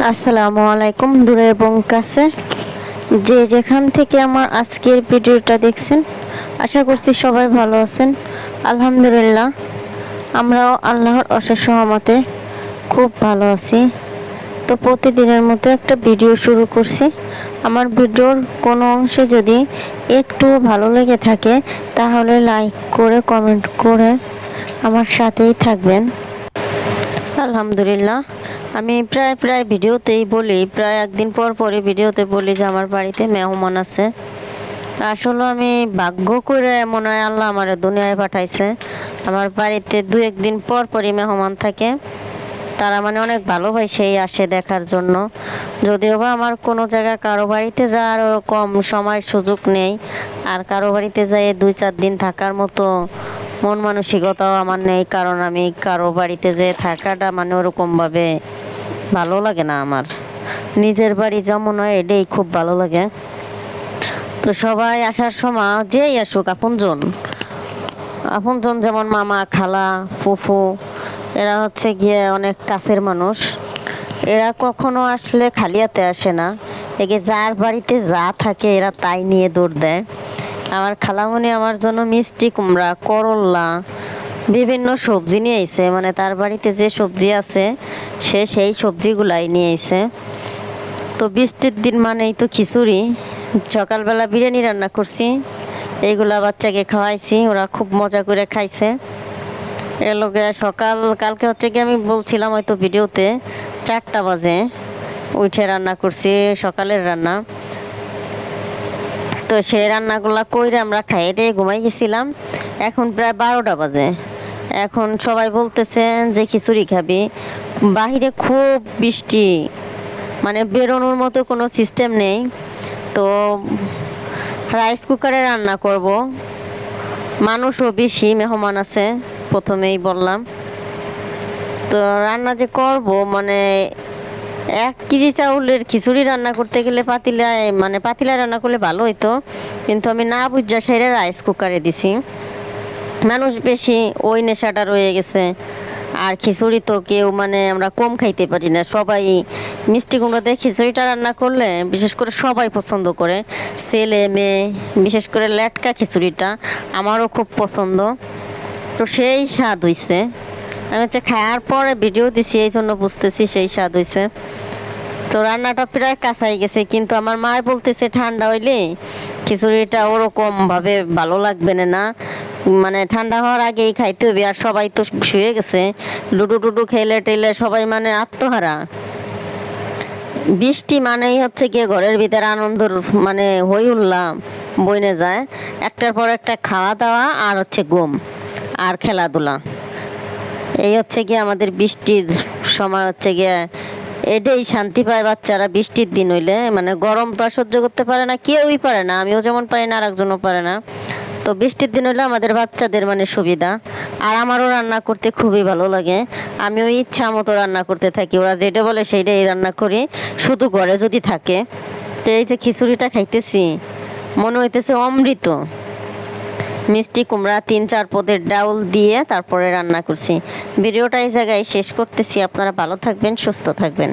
আসসালামু আলাইকুম দূরে এবং কাছে। যে যেখান থেকে আমার আজকের ভিডিওটা দেখছেন, আশা করছি সবাই ভালো আছেন। আলহামদুলিল্লাহ, আমরাও আল্লাহর অশেষ সহমতে খুব ভালো আছি। তো প্রতিদিনের মতো একটা ভিডিও শুরু করছি। আমার ভিডিওর কোনো অংশে যদি একটু ভালো লেগে থাকে, তাহলে লাইক করে, কমেন্ট করে আমার সাথেই থাকবেন। আলহামদুলিল্লাহ আমি প্রায় প্রায় ভিডিওতেই বলি, প্রায় একদিন পর পরই ভিডিওতে বলি যে আমার বাড়িতে মেহমান আছে। আসলে আমি ভাগ্য করে এমন হয়, আল্লাহ আমার দুনিয়ায় পাঠাইছে। আমার বাড়িতে দু একদিন পর পরই মেহমান থাকে। তারা মানে অনেক ভালোবাসেই আসে দেখার জন্য। যদিও বা আমার কোনো জায়গা কারও বাড়িতে যাওয়ার কম সময় সুযোগ নেই। আর কারও বাড়িতে যাই দুই চার দিন থাকার মতো মন মানসিকতাও আমার নেই। কারণ আমি কারও বাড়িতে যেয়ে থাকাটা মানে ওরকমভাবে ভালো লাগে না আমার। নিজের বাড়ি যেমন হয়, এটাই খুব ভালো লাগে। তো সবাই আসার সময় যেই আসুক, আপনজন। আপনজন যেমন মামা, খালা, ফুফু, এরা হচ্ছে গিয়ে অনেক কাছের মানুষ। এরা কখনো আসলে খালি হাতে আসে না। একে যার বাড়িতে যা থাকে, এরা তাই নিয়ে দৌড় দেয়। আমার খালামণি আমার জন্য মিষ্টি কুমড়া করল্লা বিভিন্ন সবজি নিয়ে আইছে মানে তার বাড়িতে যে সবজি আছে, সে সেই সবজিগুলাই নিয়ে আইছে। তো বৃষ্টির দিন মানেই তো খিচুড়ি। সকালবেলা বিরিয়ানি রান্না করছি, এইগুলা বাচ্চাকে খাওয়াইছি, ওরা খুব মজা করে খাইছে। এর লগে সকাল, কালকে হচ্ছে কি আমি বলছিলাম হয়তো ভিডিওতে, চারটা বাজে, উঠে রান্না করছি সকালের রান্না। তো সেই রান্নাগুলা কইরে আমরা খাইয়ে দিয়ে ঘুমাই গেছিলাম, এখন প্রায় বারোটা বাজে। এখন সবাই বলতেছেন যে খিচুড়ি খাবি। বাহিরে খুব বৃষ্টি মানে বেরোনোর মতো কোনো সিস্টেম নেই। তো রাইস কুকারে রান্না করব। মানুষও বেশি মেহমান আছে, প্রথমেই বললাম। তো রান্না যে করব মানে এক কেজি চাউলের খিচুড়ি রান্না করতে গেলে পাতিলায় মানে পাতিলায় রান্না করলে ভালো হইতো। কিন্তু আমি না বুঝা সেরে রাইস কুকারে দিছি। মানুষ বেশি, ওই নেশাটা রয়ে গেছে। আর খিচুড়ি তো কেউ মানে আমরা কম খাইতে পারি না। সবাই মিষ্টি কুমড়া খিচুড়িটা রান্না করলে বিশেষ করে সবাই পছন্দ করে। ছেলে, মেয়ে, বিশেষ করে লেটকা খিচুড়িটা আমারও খুব পছন্দ। তো সেই স্বাদ হইছে। আমি হচ্ছে খাওয়ার পরে ভিডিও দিছি, এই জন্য বুঝতেছি সেই স্বাদ হইছে। তো রান্নাটা প্রায় কাঁচাই গেছে, কিন্তু আমার মা বলতেছে ঠান্ডা হইলে খিচুড়িটা ওরকম ভাবে ভালো লাগবে না। মানে ঠান্ডা হওয়ার আগেই খাইতে হবে আর সবাই তো শুয়ে গেছে। লুডু টুডু খেলে টেলে সবাই মানে আত্মহারা। বৃষ্টি মানেই হচ্ছে গিয়ে ঘরের ভিতরে আনন্দর মানে হই উঠলাম, বইনে যায়। একটার পর একটা খাওয়া দাওয়া আর হচ্ছে ঘুম আর খেলাধুলা। এই হচ্ছে গিয়ে আমাদের বৃষ্টির সময় হচ্ছে গিয়ে এটাই শান্তি পায় বাচ্চারা বৃষ্টির দিন হইলে। মানে গরম তো আর সহ্য করতে পারে না, কেউই পারে না, আমিও যেমন পারি না আর একজনও পারে না। তো বৃষ্টির দিন হলে আমাদের বাচ্চাদের মানে সুবিধা। আর আমারও রান্না করতে খুবই ভালো লাগে। আমিও ইচ্ছা মতো রান্না করতে থাকি। ওরা যেটা বলে সেইটাই রান্না করি। শুধু ঘরে যদি থাকে। তো এই যে খিচুড়িটা খাইতেছি, মনে হইতেছে অমৃত। মিষ্টি কুমড়া, তিন চার পদের ডাউল দিয়ে তারপরে রান্না করছি। ভিডিওটা এই জায়গায় শেষ করতেছি। আপনারা ভালো থাকবেন, সুস্থ থাকবেন।